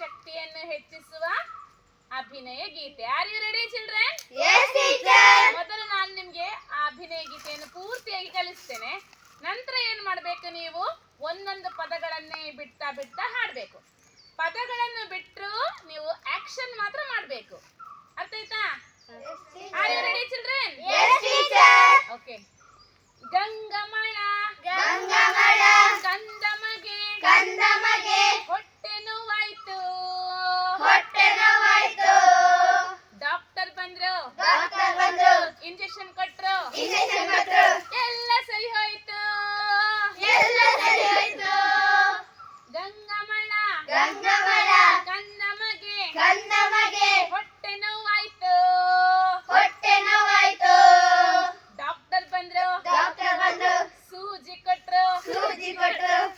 ಶಕ್ತಿಯನ್ನು ಹೆಚ್ಚಿಸುವ ಅಭಿನಯ ಗೀತೆ. Are you ready children. ಮೊದಲು ನಾನು ನಿಮ್ಗೆ ಆ ಅಭಿನಯ ಗೀತೆಯನ್ನು ಪೂರ್ತಿಯಾಗಿ ಕಲಿಸ್ತೇನೆ. ನಂತರ ಏನ್ ಮಾಡ್ಬೇಕು ನೀವು? ಒಂದೊಂದು ಪದಗಳನ್ನೇ ಬಿಡ್ತಾ ಬಿಡ್ತಾ ಹಾಡ್ಬೇಕು. ಪದಗಳನ್ನು ಬಿಟ್ಟರು ನೀವು ಆಕ್ಷನ್ ಮಾತ್ರ ಮಾಡ್ಬೇಕು. ಅರ್ಥ ಆಯ್ತಾ are you ready children. Okay ಗಂಗಮಳ doctor ಬಂದ್ರು. ಇಂಜೆಕ್ಷನ್ ಕೊಟ್ರು. ಇಂಜೆಕ್ಷನ್ ಕೊಟ್ರು. ಎಲ್ಲ ಸರಿ ಹೋಯ್ತು. ಎಲ್ಲ ಸರಿ ಹೋಯ್ತು. ಗಂಗಮಳ ಗಂಗಮಳ ಕಂದಮಗೆ ಕಂದಮಗೆ ಹೊಟ್ಟೆ ನೋವಾಯ್ತು. ಹೊಟ್ಟೆ ನೋವಾಯ್ತು. ಡಾಕ್ಟರ್ ಬಂದ್ರು. ಡಾಕ್ಟರ್ ಬಂದ್ರು. ಸೂಜಿ ಕೊಟ್ರು. ಸೂಜಿ ಕೊಟ್ರು.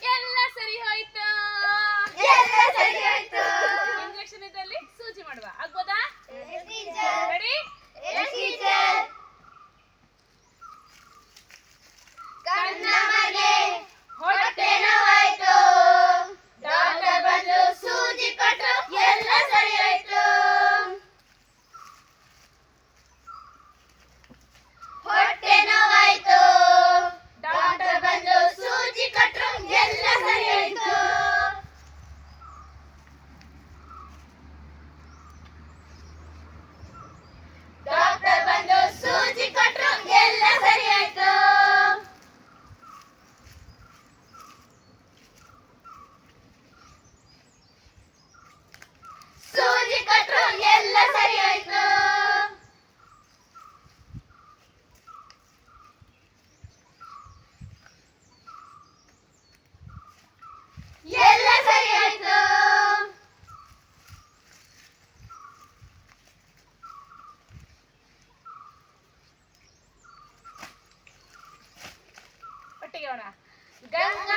Gangga.